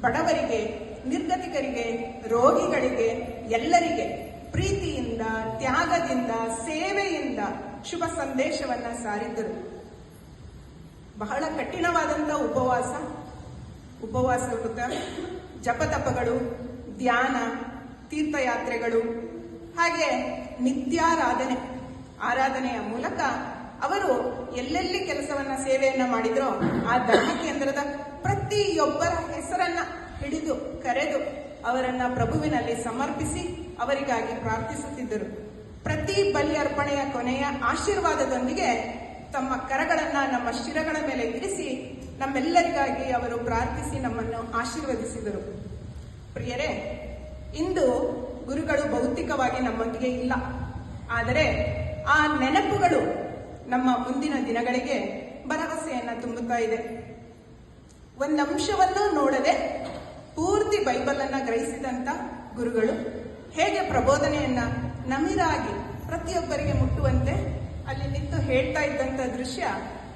ಬಡವರಿಗೆ, ನಿರ್ಗತಿಕರಿಗೆ, ರೋಗಿಗಳಿಗೆ, ಎಲ್ಲರಿಗೆ ಪ್ರೀತಿಯಿಂದ, ತ್ಯಾಗದಿಂದ, ಸೇವೆಯಿಂದ ಶುಭ ಸಂದೇಶವನ್ನ ಸಾರಿದ್ದರು. ಬಹಳ ಕಠಿಣವಾದಂಥ ಉಪವಾಸ. ಉಪವಾಸ ವೃತ ಜಪತಪಗಳು, ಧ್ಯಾನ, ತೀರ್ಥಯಾತ್ರೆಗಳು, ಹಾಗೆ ನಿತ್ಯಾರಾಧನೆ. ಆರಾಧನೆಯ ಮೂಲಕ ಅವರು ಎಲ್ಲೆಲ್ಲಿ ಕೆಲಸವನ್ನ ಸೇವೆಯನ್ನ ಮಾಡಿದ್ರೋ ಆ ಧರ್ಮ ಕೇಂದ್ರದ ಪ್ರತಿಯೊಬ್ಬರ ಹೆಸರನ್ನ ಹಿಡಿದು ಕರೆದು ಅವರನ್ನ ಪ್ರಭುವಿನಲ್ಲಿ ಸಮರ್ಪಿಸಿ ಅವರಿಗಾಗಿ ಪ್ರಾರ್ಥಿಸುತ್ತಿದ್ದರು. ಪ್ರತಿ ಬಲಿ ಅರ್ಪಣೆಯ ಕೊನೆಯ ಆಶೀರ್ವಾದದೊಂದಿಗೆ ತಮ್ಮ ಕರಗಳನ್ನ, ನಮ್ಮ ಶಿರಗಳ ಮೇಲೆ ಇರಿಸಿ ನಮ್ಮೆಲ್ಲರಿಗಾಗಿ ಅವರು ಪ್ರಾರ್ಥಿಸಿ ನಮ್ಮನ್ನು ಆಶೀರ್ವದಿಸಿದರು. ಪ್ರಿಯರೇ, ಇಂದು ಗುರುಗಳು ಭೌತಿಕವಾಗಿ ನಮ್ಮೊಂದಿಗೆ ಇಲ್ಲ. ಆದರೆ ಆ ನೆನಪುಗಳು ನಮ್ಮ ಮುಂದಿನ ದಿನಗಳಿಗೆ ಭರವಸೆಯನ್ನ ತುಂಬುತ್ತಾ ಇದೆ. ಒಂದಂಶವನ್ನು ನೋಡದೆ ಪೂರ್ತಿ ಬೈಬಲ್ ಅನ್ನ ಗ್ರಹಿಸಿದಂತ ಗುರುಗಳು ಹೇಗೆ ಪ್ರಬೋಧನೆಯನ್ನ ನಮಿರಾಗಿ ಪ್ರತಿಯೊಬ್ಬರಿಗೆ ಮುಟ್ಟುವಂತೆ ಅಲ್ಲಿ ನಿಂತು ಹೇಳ್ತಾ ಇದ್ದಂತ ದೃಶ್ಯ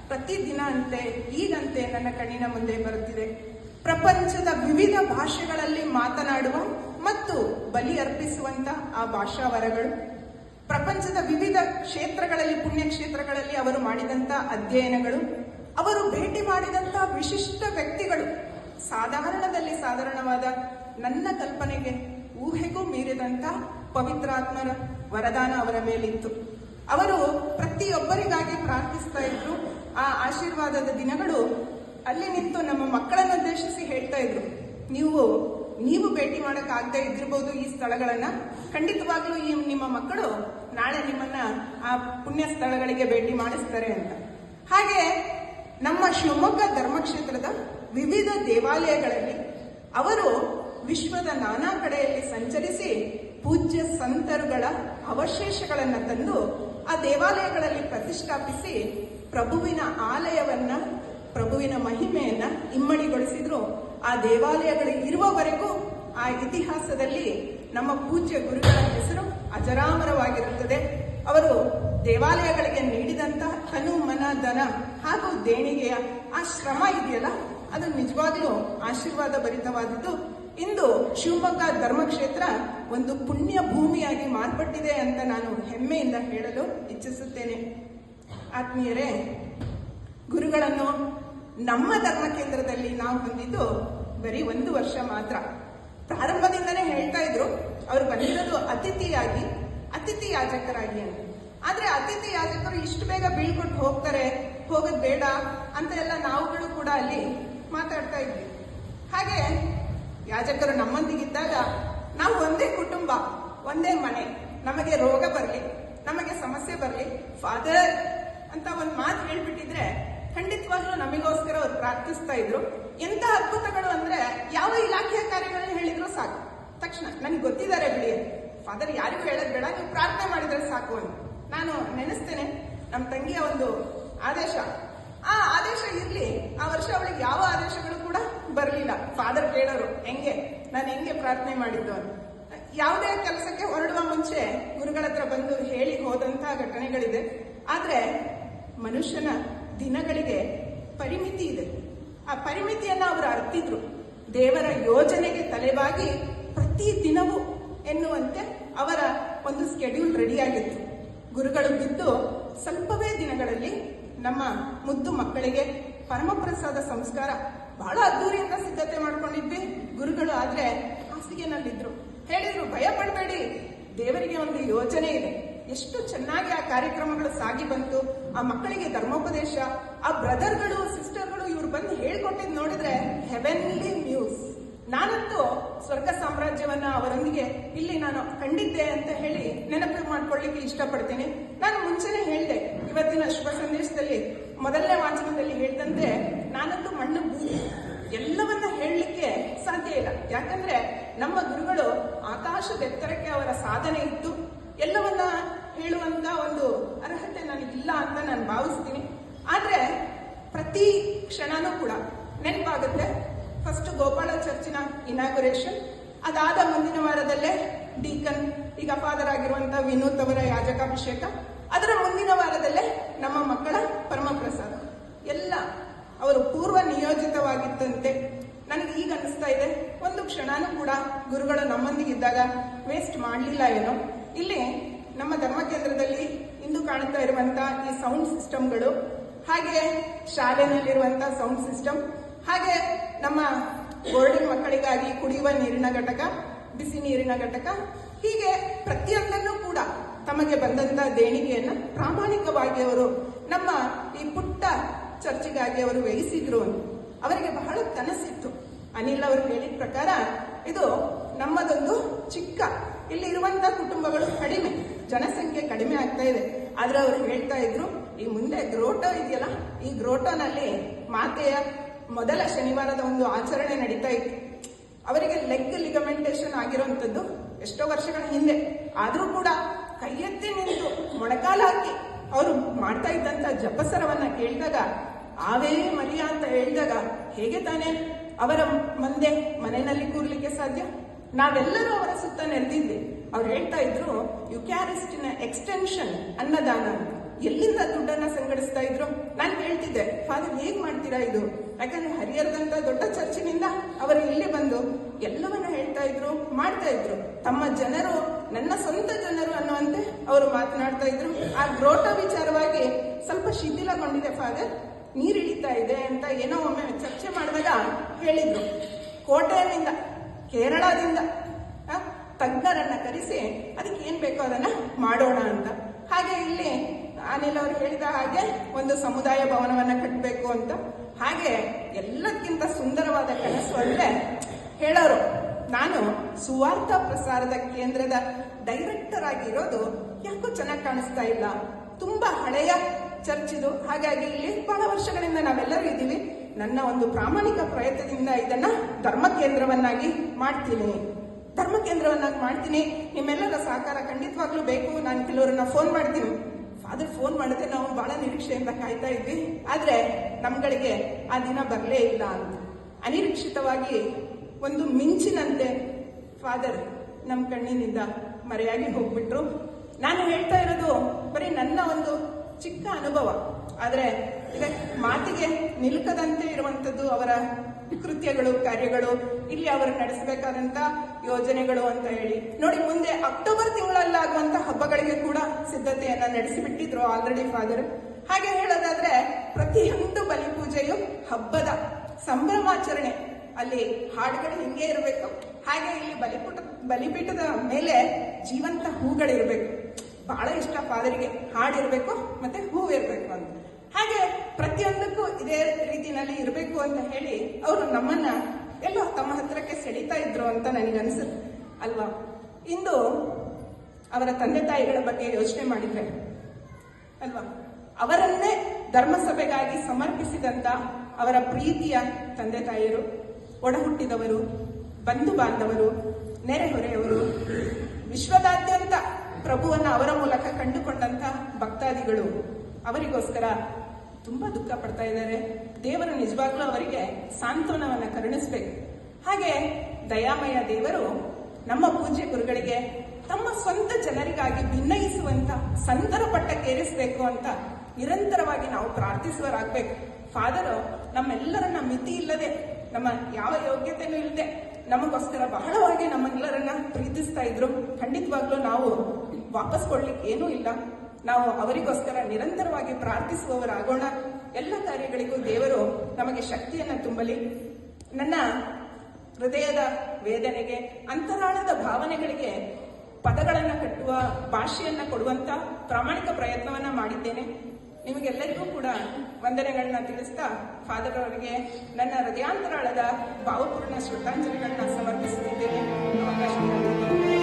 ಪ್ರತಿದಿನ ಅಂತೆ, ಈಗಂತೆ ನನ್ನ ಕಣ್ಣಿನ ಮುಂದೆ ಬರುತ್ತಿದೆ. ಪ್ರಪಂಚದ ವಿವಿಧ ಭಾಷೆಗಳಲ್ಲಿ ಮಾತನಾಡುವ ಮತ್ತು ಬಲಿ ಅರ್ಪಿಸುವಂತ ಆ ಭಾಷಾವರಗಳು, ಪ್ರಪಂಚದ ವಿವಿಧ ಕ್ಷೇತ್ರಗಳಲ್ಲಿ ಪುಣ್ಯ ಕ್ಷೇತ್ರಗಳಲ್ಲಿ ಅವರು ಮಾಡಿದಂತ ಅಧ್ಯಯನಗಳು ಅವರು ಭೇಟಿ ಮಾಡಿದಂತಹ ವಿಶಿಷ್ಟ ವ್ಯಕ್ತಿಗಳು, ಸಾಧಾರಣದಲ್ಲಿ ಸಾಧಾರಣವಾದ ನನ್ನ ಕಲ್ಪನೆಗೆ ಊಹೆಗೂ ಮೀರಿದಂತ ಪವಿತ್ರಾತ್ಮರ ವರದಾನ ಅವರ ಮೇಲಿತ್ತು. ಅವರು ಪ್ರತಿಯೊಬ್ಬರಿಗಾಗಿ ಪ್ರಾರ್ಥಿಸ್ತಾ ಇದ್ರು. ಆ ಆಶೀರ್ವಾದದ ದಿನಗಳು ಅಲ್ಲಿ ನಿಂತು ನಮ್ಮ ಮಕ್ಕಳನ್ನು ಉದ್ದೇಶಿಸಿ ಹೇಳ್ತಾ ಇದ್ರು. ನೀವು ನೀವು ಭೇಟಿ ಮಾಡಕ್ ಇದ್ದಿರ್ಬೋದು ಈ ಸ್ಥಳಗಳನ್ನ. ಖಂಡಿತವಾಗ್ಲೂ ಈ ನಿಮ್ಮ ಮಕ್ಕಳು ನಾಳೆ ನಿಮ್ಮನ್ನ ಆ ಪುಣ್ಯ ಸ್ಥಳಗಳಿಗೆ ಭೇಟಿ ಮಾಡಿಸ್ತಾರೆ ಅಂತ. ಹಾಗೆ ನಮ್ಮ ಶಿವಮೊಗ್ಗ ಧರ್ಮಕ್ಷೇತ್ರದ ವಿವಿಧ ದೇವಾಲಯಗಳಲ್ಲಿ ಅವರು ವಿಶ್ವದ ನಾನಾ ಕಡೆಯಲ್ಲಿ ಸಂಚರಿಸಿ ಪೂಜ್ಯ ಸಂತರುಗಳ ಅವಶೇಷಗಳನ್ನು ತಂದು ಆ ದೇವಾಲಯಗಳಲ್ಲಿ ಪ್ರತಿಷ್ಠಾಪಿಸಿ ಪ್ರಭುವಿನ ಆಲಯವನ್ನ, ಪ್ರಭುವಿನ ಮಹಿಮೆಯನ್ನ ಇಮ್ಮಡಿಗೊಳಿಸಿದ್ರು. ಆ ದೇವಾಲಯಗಳು ಇರುವವರೆಗೂ ಆ ಇತಿಹಾಸದಲ್ಲಿ ನಮ್ಮ ಪೂಜ್ಯ ಗುರುಗಳ ಹೆಸರು ಅಜರಾಮರವಾಗಿರುತ್ತದೆ. ಅವರು ದೇವಾಲಯಗಳಿಗೆ ನೀಡಿದಂತ ತನು ಮನ, ಧನ ಹಾಗೂ ದೇಣಿಗೆಯ ಆ ಶ್ರಮ ಇದೆಯಲ್ಲ? ಅದು ನಿಜವಾಗ್ಲೂ ಆಶೀರ್ವಾದ ಭರಿತವಾದದ್ದು. ಇಂದು ಶಿವಮೊಗ್ಗ ಧರ್ಮಕ್ಷೇತ್ರ ಒಂದು ಪುಣ್ಯ ಭೂಮಿಯಾಗಿ ಮಾರ್ಪಟ್ಟಿದೆ ಅಂತ ನಾನು ಹೆಮ್ಮೆಯಿಂದ ಹೇಳಲು ಇಚ್ಛಿಸುತ್ತೇನೆ. ಆತ್ಮೀಯರೇ, ಗುರುಗಳನ್ನು ನಮ್ಮ ಧರ್ಮ ಕೇಂದ್ರದಲ್ಲಿ ನಾವು ಹೊಂದಿದ್ದು ಬರೀ ಒಂದು ವರ್ಷ ಮಾತ್ರ. ಪ್ರಾರಂಭದಿಂದನೇ ಹೇಳ್ತಾ ಇದ್ರು, ಅವ್ರು ಬಂದಿರೋದು ಅತಿಥಿಯಾಗಿ, ಅತಿಥಿ ಯಾಜಕರಾಗಿ ಅಂತ. ಆದ್ರೆ ಅತಿಥಿ ಯಾಜಕರು ಇಷ್ಟು ಬೇಗ ಬೀಳ್ಕೊಟ್ಟು ಹೋಗ್ತಾರೆ, ಹೋಗೋದ್ ಬೇಡ ಅಂತ ಎಲ್ಲ ನಾವುಗಳು ಕೂಡ ಅಲ್ಲಿ ಮಾತಾಡ್ತಾ ಇದ್ವಿ. ಹಾಗೆ ಯಾಜಕರು ನಮ್ಮೊಂದಿಗಿದ್ದಾಗ ನಾವು ಒಂದೇ ಕುಟುಂಬ, ಒಂದೇ ಮನೆ, ನಮಗೆ ರೋಗ ಬರಲಿ, ನಮಗೆ ಸಮಸ್ಯೆ ಬರಲಿ ಫಾದರ್ ಅಂತ ಒಂದು ಮಾತು ಹೇಳ್ಬಿಟ್ಟಿದ್ರೆ ಖಂಡಿತವಾಗ್ಲೂ ನಮಗೋಸ್ಕರ ಅವ್ರು ಪ್ರಾರ್ಥಿಸ್ತಾ ಇದ್ರು. ಎಂತ ಅದ್ಭುತಗಳು ಅಂದ್ರೆ ಯಾವ ಇಲಾಖೆಯ ಕಾರ್ಯಗಳನ್ನ ಹೇಳಿದ್ರು ಸಾಕು. ತಕ್ಷಣ, ನನಗೆ ಗೊತ್ತಿದ್ದಾರೆ ಬಿಡಿ. ಫಾದರ್ ಯಾರಿಗೂ ಹೇಳೋದ್ ಬೇಡ, ನೀವು ಪ್ರಾರ್ಥನೆ ಮಾಡಿದ್ರೆ ಸಾಕು ಅಂತ. ನಾನು ನೆನೆಸ್ತೇನೆ ನಮ್ಮ ತಂಗಿಯ ಒಂದು ಆದೇಶ. ಆ ಆದೇಶ ಇರಲಿ. ಆ ವರ್ಷ ಅವಳಿಗೆ ಯಾವ ಆದೇಶಗಳು ಕೂಡ ಬರಲಿಲ್ಲ. ಫಾದರ್ ಕೇಳೋರು, ಹೆಂಗೆ? ನಾನು ಹೆಂಗೆ ಪ್ರಾರ್ಥನೆ ಮಾಡಿದ್ದು? ಅಂತ ಯಾವುದೇ ಕೆಲಸಕ್ಕೆ ಹೊರಡುವ ಮುಂಚೆ ಗುರುಗಳ ಹತ್ರ ಬಂದು ಹೇಳಿ ಹೋದಂತಹ ಘಟನೆಗಳಿದೆ. ಆದರೆ ಮನುಷ್ಯನ ದಿನಗಳಿಗೆ ಪರಿಮಿತಿ ಇದೆ. ಆ ಪರಿಮಿತಿಯನ್ನು ಅವರು ಅರ್ತಿದ್ರು. ದೇವರ ಯೋಜನೆಗೆ ತಲೆಬಾಗಿ ಪ್ರತಿ ದಿನವೂ ಎನ್ನುವಂತೆ ಅವರ ಒಂದು ಸ್ಕೆಡ್ಯೂಲ್ ರೆಡಿಯಾಗಿತ್ತು ಗುರುಗಳು ಬಿದ್ದು ಸ್ವಲ್ಪವೇ ದಿನಗಳಲ್ಲಿ ನಮ್ಮ ಮುದ್ದು ಮಕ್ಕಳಿಗೆ ಪರಮಪ್ರಸಾದ ಸಂಸ್ಕಾರ ಬಹಳ ಅದ್ದೂರಿಯಿಂದ ಸಿದ್ಧತೆ ಮಾಡ್ಕೊಂಡಿದ್ವಿ. ಗುರುಗಳು ಆದ್ರೆ ಹಾಸಿಗೆನಲ್ಲಿದ್ರು. ಹೇಳಿದ್ರು, ಭಯ ಪಡಬೇಡಿ. ದೇವರಿಗೆ ಒಂದು ಯೋಜನೆ ಇದೆ. ಎಷ್ಟು ಚೆನ್ನಾಗಿ ಆ ಕಾರ್ಯಕ್ರಮಗಳು ಸಾಗಿ ಬಂತು. ಆ ಮಕ್ಕಳಿಗೆ ಧರ್ಮೋಪದೇಶ, ಆ ಬ್ರದರ್ಗಳು, ಸಿಸ್ಟರ್ಗಳು ಇವ್ರು ಬಂದು ಹೇಳ್ಕೊಟ್ಟಿದ್ ನೋಡಿದ್ರೆ ಹೆವೆನ್ಲಿ ನ್ಯೂಸ್ ನಾನಂತೂ ಸ್ವರ್ಗ ಸಾಮ್ರಾಜ್ಯವನ್ನ ಅವರೊಂದಿಗೆ ಇಲ್ಲಿ ನಾನು ಕಂಡಿದ್ದೆ ಅಂತ ಹೇಳಿ ನೆನಪು ಮಾಡ್ಕೊಳ್ಳಿಕ್ಕೆ ಇಷ್ಟಪಡ್ತೀನಿ. ನಾನು ಮುಂಚೆನೆ ಹೇಳಿದೆ, ಇವತ್ತಿನ ಶುಭ ಸಂದೇಶದಲ್ಲಿ, ಮೊದಲನೇ ವಾಚನದಲ್ಲಿ ಹೇಳಿದಂತೆ ನಾನಂತೂ ಮಣ್ಣು ಭೂಮಿ. ಎಲ್ಲವನ್ನ ಹೇಳಲಿಕ್ಕೆ ಸಾಧ್ಯ ಇಲ್ಲ. ಯಾಕಂದ್ರೆ ನಮ್ಮ ಗುರುಗಳು ಆಕಾಶದೆತ್ತರಕ್ಕೆ ಅವರ ಸಾಧನೆ ಇತ್ತು. ಎಲ್ಲವನ್ನ ಹೇಳುವಂತ ಒಂದು ಅರ್ಹತೆ ನನಗಿಲ್ಲ ಅಂತ ನಾನು ಭಾವಿಸ್ತೀನಿ. ಆದ್ರೆ ಪ್ರತಿ ಕ್ಷಣನೂ ಕೂಡ ನೆನಪಾಗುತ್ತೆ. ಫಸ್ಟ್ ಗೋಪಾಲ ಚರ್ಚಿನ ಇನಾಗುರೇಷನ್ ಅದಾದ ಮುಂದಿನ ವಾರದಲ್ಲೇ ಡೀಕನ್ ಈಗ ಫಾದರ್ ಆಗಿರುವಂತಹ ವಿನೋದ್ ಅವರ ಯಾಜಕಾಭಿಷೇಕ. ಅದರ ಮುಂದಿನ ವಾರದಲ್ಲೇ ನಮ್ಮ ಮಕ್ಕಳ ಪರಮಪ್ರಸಾದ. ಎಲ್ಲ ಅವರು ಪೂರ್ವ ನಿಯೋಜಿತವಾಗಿದ್ದಂತೆ ನನಗೆ ಈಗ ಅನಿಸ್ತಾ ಇದೆ. ಒಂದು ಕ್ಷಣನೂ ಕೂಡ ಗುರುಗಳು ನಮ್ಮೊಂದಿಗೆ ಇದ್ದಾಗ ವೇಸ್ಟ್ ಮಾಡಲಿಲ್ಲ ಏನೋ. ಇಲ್ಲಿ ನಮ್ಮ ಧರ್ಮ ಕೇಂದ್ರದಲ್ಲಿ ಇಂದು ಕಾಣುತ್ತಾ ಇರುವಂತಹ ಈ ಸೌಂಡ್ ಸಿಸ್ಟಮ್ಗಳು ಹಾಗೆ ಶಾಲೆನಲ್ಲಿರುವಂತಹ ಸೌಂಡ್ ಸಿಸ್ಟಮ್ ಹಾಗೆ ನಮ್ಮ ಬೋರ್ಡಿಂಗ್ ಮಕ್ಕಳಿಗಾಗಿ ಕುಡಿಯುವ ನೀರಿನ ಘಟಕ, ಬಿಸಿ ನೀರಿನ ಘಟಕ, ಹೀಗೆ ಪ್ರತಿಯೊಂದನ್ನು ಕೂಡ ತಮಗೆ ಬಂದಂತ ದೇಣಿಗೆಯನ್ನ ಪ್ರಾಮಾಣಿಕವಾಗಿ ಅವರು ನಮ್ಮ ಈ ಪುಟ್ಟ ಚರ್ಚಿಗಾಗಿ ಅವರು ವ್ಯಯಿಸಿದ್ರು ಅಂತ. ಅವರಿಗೆ ಬಹಳ ಕನಸಿತ್ತು ಅನಿಲ್ ಅವರು ಹೇಳಿದ ಪ್ರಕಾರ ಇದು ನಮ್ಮದೊಂದು ಚಿಕ್ಕ, ಇಲ್ಲಿ ಇರುವಂತ ಕುಟುಂಬಗಳು ಕಡಿಮೆ, ಜನಸಂಖ್ಯೆ ಕಡಿಮೆ ಆಗ್ತಾ ಇದೆ ಆದ್ರೆ ಅವರು ಹೇಳ್ತಾ ಇದ್ರು, ಈ ಮುಂದೆ ಗ್ರೋಟೋ ಇದೆಯಲ್ಲ, ಈ ಗ್ರೋಟೋನಲ್ಲಿ ಮಾತೆಯ ಮೊದಲ ಶನಿವಾರದ ಒಂದು ಆಚರಣೆ ನಡೀತಾ ಇತ್ತು. ಅವರಿಗೆ ಲೆಗ್ ಲಿಗಮೆಂಟೇಶನ್ ಆಗಿರುವಂತದ್ದು ಎಷ್ಟೋ ವರ್ಷಗಳ ಹಿಂದೆ. ಆದರೂ ಕೂಡ ಕೈ ನಿಂತು ಮೊಣಕಾಲ ಹಾಕಿ ಅವರು ಮಾಡ್ತಾ ಇದ್ದಂತ ಜಪಸರವನ್ನ ಕೇಳಿದಾಗ, ಆವೇ ಮರಿಯ ಅಂತ ಹೇಳಿದಾಗ, ಹೇಗೆ ತಾನೇ? ಅವರ ಮುಂದೆ ಮನೆಯಲ್ಲಿ ಕೂರ್ಲಿಕ್ಕೆ ಸಾಧ್ಯ? ನಾವೆಲ್ಲರೂ ಅವರ ಸುತ್ತ ನೆರೆದಿದ್ದೆ ಅವ್ರು ಹೇಳ್ತಾ ಇದ್ರು ಯುಕ್ಯಾರಿಸ್ಟಿನ ಎಕ್ಸ್ಟೆನ್ಷನ್ ಅನ್ನದಾನ ಎಲ್ಲಿಂದ ದುಡ್ಡನ್ನ ಸಂಘಟಿಸ್ತಾ ಇದ್ರು? ನಾನು ಹೇಳ್ತಿದ್ದೆ, ಫಾದರ್, ಹೇಗ್ ಮಾಡ್ತೀರಾ ಇದು? ಯಾಕಂದ್ರೆ ಹರಿಹರದಂತ ದೊಡ್ಡ ಚರ್ಚಿನಿಂದ ಅವರು ಇಲ್ಲಿ ಬಂದು ಎಲ್ಲವನ್ನ ಹೇಳ್ತಾ ಇದ್ರು, ಮಾಡ್ತಾ ಇದ್ರು. ತಮ್ಮ ಜನರು, ನನ್ನ ಸ್ವಂತ ಜನರು ಅನ್ನುವಂತೆ ಅವರು ಮಾತನಾಡ್ತಾ ಇದ್ರು. ಆ ಗ್ರೋಟ ವಿಚಾರವಾಗಿ ಸ್ವಲ್ಪ ಶಿಥಿಲಗೊಂಡಿದೆ, ಫಾದರ್, ನೀರು ಇಳಿತಾ ಇದೆ ಅಂತ ಏನೋ ಒಮ್ಮೆ ಚರ್ಚೆ ಮಾಡಿದಾಗ ಹೇಳಿದ್ರು. ಕೋಟೆಯಿಂದ ಕೇರಳದಿಂದ ತಜ್ಞರನ್ನ ಕರೆಸಿ, ಅದಕ್ಕೆ ಏನ್ ಬೇಕೋ ಅದನ್ನ ಮಾಡೋಣ ಅಂತ. ಹಾಗೆ ಇಲ್ಲಿ ಅನಿಲ್ ಅವರು ಹೇಳಿದ ಹಾಗೆ ಒಂದು ಸಮುದಾಯ ಭವನವನ್ನ ಕಟ್ಟಬೇಕು ಅಂತ. ಹಾಗೆ ಎಲ್ಲಕ್ಕಿಂತ ಸುಂದರವಾದ ಕನಸು ಅಂದ್ರೆ ಹೇಳೋರು, ನಾನು ಸುವಾರ್ಥ ಪ್ರಸಾರದ ಕೇಂದ್ರದ ಡೈರೆಕ್ಟರ್ ಆಗಿರೋದು ಯಾಕೋ ಚೆನ್ನಾಗಿ ಕಾಣಿಸ್ತಾ ಇಲ್ಲ. ತುಂಬಾ ಹಳೆಯ ಚರ್ಚ್ ಇದು. ಹಾಗಾಗಿ ಇಲ್ಲಿ ಬಹಳ ವರ್ಷಗಳಿಂದ ನಾವೆಲ್ಲರೂ ಇದ್ದೀವಿ. ನನ್ನ ಒಂದು ಪ್ರಾಮಾಣಿಕ ಪ್ರಯತ್ನದಿಂದ ಇದನ್ನ ಧರ್ಮ ಕೇಂದ್ರವನ್ನಾಗಿ ಮಾಡ್ತೀನಿ. ಧರ್ಮ ಕೇಂದ್ರವನ್ನಾಗಿ ಮಾಡ್ತೀನಿ. ನಿಮ್ಮೆಲ್ಲರ ಸಹಕಾರ ಖಂಡಿತವಾಗ್ಲೂ ಬೇಕು. ನಾನು ಕೆಲವರನ್ನ ಫೋನ್ ಮಾಡ್ತೀನಿ. ಫಾದರ್ ಫೋನ್ ಮಾಡಿದ್ರೆ ನಾವು ಬಹಳ ನಿರೀಕ್ಷೆಯಿಂದ ಕಾಯ್ತಾ ಇದ್ವಿ. ಆದ್ರೆ ನಮ್ಗಳಿಗೆ ಆ ದಿನ ಬರಲೇ ಇಲ್ಲ ಅಂತ. ಅನಿರೀಕ್ಷಿತವಾಗಿ ಒಂದು ಮಿಂಚಿನಂತೆ ಫಾದರ್ ನಮ್ಮ ಕಣ್ಣಿನಿಂದ ಮರೆಯಾಗಿ ಹೋಗ್ಬಿಟ್ರು. ನಾನು ಹೇಳ್ತಾ ಇರೋದು ಬರೀ ನನ್ನ ಒಂದು ಚಿಕ್ಕ ಅನುಭವ. ಆದ್ರೆ ಈಗ ಮಾತಿಗೆ ನಿಲುಕದಂತೆ ಇರುವಂತದ್ದು ಅವರ ಕೃತ್ಯಗಳು, ಕಾರ್ಯಗಳು ಇಲ್ಲಿ ಅವರು ನಡೆಸಬೇಕಾದಂತ ಯೋಜನೆಗಳು ಅಂತ ಹೇಳಿ. ನೋಡಿ, ಮುಂದೆ ಅಕ್ಟೋಬರ್ ತಿಂಗಳಲ್ಲಾಗುವಂತ ಹಬ್ಬಗಳಿಗೆ ಕೂಡ ಸಿದ್ಧತೆಯನ್ನ ನಡೆಸಿಬಿಟ್ಟಿದ್ರು ಆಲ್ರೆಡಿ ಫಾದರ್ ಹಾಗೆ ಹೇಳೋದಾದ್ರೆ ಪ್ರತಿಯೊಂದು ಬಲಿ ಪೂಜೆಯು ಹಬ್ಬದ ಸಂಭ್ರಮಾಚರಣೆ. ಅಲ್ಲಿ ಹಾಡುಗಳು ಹಿಂಗೆ ಇರಬೇಕು. ಹಾಗೆ ಇಲ್ಲಿ ಬಲಿಪುಟ, ಬಲಿಪೀಠದ ಮೇಲೆ ಜೀವಂತ ಹೂಗಳಿರಬೇಕು. ಬಹಳ ಇಷ್ಟ ಫಾದರಿಗೆ ಹಾಡಿರಬೇಕು ಮತ್ತೆ ಹೂ ಇರಬೇಕು ಅಂತ. ಹಾಗೆ ಪ್ರತಿಯೊಂದಕ್ಕೂ ಇದೇ ರೀತಿನಲ್ಲಿ ಇರಬೇಕು ಅಂತ ಹೇಳಿ ಅವರು ನಮ್ಮನ್ನ ಎಲ್ಲೋ ತಮ್ಮ ಹತ್ರಕ್ಕೆ ಸೆಳೀತಾ ಇದ್ರು ಅಂತ ನನಗೆ ಅನ್ಸುತ್ತೆ, ಅಲ್ವಾ? ಇಂದು ಅವರ ತಂದೆ ತಾಯಿಗಳ ಬಗ್ಗೆ ಯೋಚನೆ ಮಾಡಿದ್ರೆ, ಅಲ್ವಾ? ಅವರನ್ನೇ ಧರ್ಮಸಭೆಗಾಗಿ ಸಮರ್ಪಿಸಿದಂತ ಅವರ ಪ್ರೀತಿಯ ತಂದೆ ತಾಯಿಯರು, ಒಡಹುಟ್ಟಿದವರು, ಬಂಧು ಬಾಂಧವರು ನೆರೆಹೊರೆಯವರು ವಿಶ್ವದಾದ್ಯಂತ ಪ್ರಭುವನ್ನು ಅವರ ಮೂಲಕ ಕಂಡುಕೊಂಡಂತ ಭಕ್ತಾದಿಗಳು ಅವರಿಗೋಸ್ಕರ ತುಂಬಾ ದುಃಖ ಪಡ್ತಾ ಇದ್ದಾರೆ. ದೇವರು ನಿಜವಾಗ್ಲೂ ಅವರಿಗೆ ಸಾಂತ್ವನವನ್ನ ಕರುಣಿಸ್ಬೇಕು. ಹಾಗೆ ದಯಾಮಯ ದೇವರು ನಮ್ಮ ಪೂಜ್ಯ ಗುರುಗಳಿಗೆ ತಮ್ಮ ಸ್ವಂತ ಜನರಿಗಾಗಿ ಭಿನ್ನಯಿಸುವಂತ ಸಂತರ ಪಟ್ಟಕ್ಕೇರಿಸಬೇಕು ಅಂತ ನಿರಂತರವಾಗಿ ನಾವು ಪ್ರಾರ್ಥಿಸುವರಾಗಬೇಕು ಫಾದರು ನಮ್ಮೆಲ್ಲರನ್ನ ಮಿತಿ ಇಲ್ಲದೆ, ನಮ್ಮ ಯಾವ ಯೋಗ್ಯತೆನೂ ಇಲ್ಲದೆ ನಮಗೋಸ್ಕರ ಬಹಳವಾಗಿ ನಮ್ಮೆಲ್ಲರನ್ನ ಪ್ರೀತಿಸ್ತಾ ಇದ್ರು. ಖಂಡಿತವಾಗ್ಲೂ ನಾವು ವಾಪಸ್ ಕೊಡ್ಲಿಕ್ಕೆ ಏನೂ ಇಲ್ಲ. ನಾವು ಅವರಿಗೋಸ್ಕರ ನಿರಂತರವಾಗಿ ಪ್ರಾರ್ಥಿಸುವವರಾಗೋಣ. ಎಲ್ಲ ಕಾರ್ಯಗಳಿಗೂ ದೇವರು ನಮಗೆ ಶಕ್ತಿಯನ್ನು ತುಂಬಲಿ. ನನ್ನ ಹೃದಯದ ವೇದನೆಗೆ, ಅಂತರಾಳದ ಭಾವನೆಗಳಿಗೆ ಪದಗಳನ್ನು ಕಟ್ಟುವ, ಭಾಷೆಯನ್ನು ಕೊಡುವಂತ ಪ್ರಾಮಾಣಿಕ ಪ್ರಯತ್ನವನ್ನ ಮಾಡಿದ್ದೇನೆ. ನಿಮಗೆಲ್ಲರಿಗೂ ಕೂಡ ವಂದನೆಗಳನ್ನ ತಿಳಿಸ್ತಾ ಫಾದರ್ ಅವರಿಗೆ ನನ್ನ ಹೃದಯಾಂತರಾಳದ ಭಾವಪೂರ್ಣ ಶ್ರದ್ಧಾಂಜಲಿಗಳನ್ನ ಸಮರ್ಪಿಸುತ್ತಿದ್ದೇನೆ. ಅವಕಾಶ